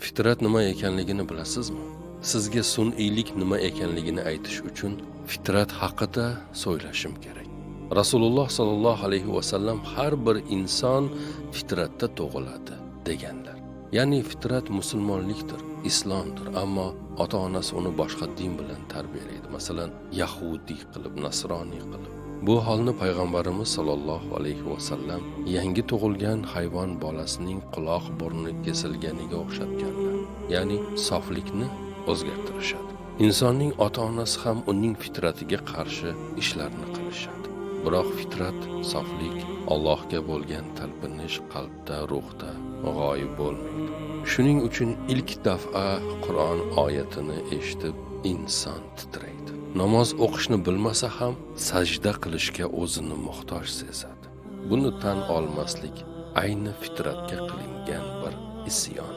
Fitrat nima ekanligini bilasizmi? Sizga sun'iylik nima ekanligini aytish uchun fitrat haqida so'ylashim kerak. Rasululloh sollallohu alayhi vasallam har bir inson fitratda tug'iladi deganlar. Ya'ni fitrat musulmonlikdir, islomdir, ammo ota-onasi uni boshqa din bilan tarbiyalaydi. Masalan, yahudiy qilib, nasroniy qilib. Bu holni payg'ambarimiz sollallohu alayhi vasallam yangi tug'ilgan hayvon bolasining quloq burni kesilganiga o'xshatganlar. Ya'ni soflikni o'zgartirishadi. Insonning ota-onasi ham uning fitratiga qarshi ishlarni qilishadi. Biroq fitrat, soflik, Allohga bo'lgan talpinish qalbda, ruhda g'oyib bo'lmaydi. Shuning uchun ilk daf'a Qur'on oyatini eshitib inson titraydi. Namoz o'qishni bilmasa ham sajda qilishga o'zini muhtoj sezadi. Buni tan olmaslik ayni fitratga qilingan bir isyon.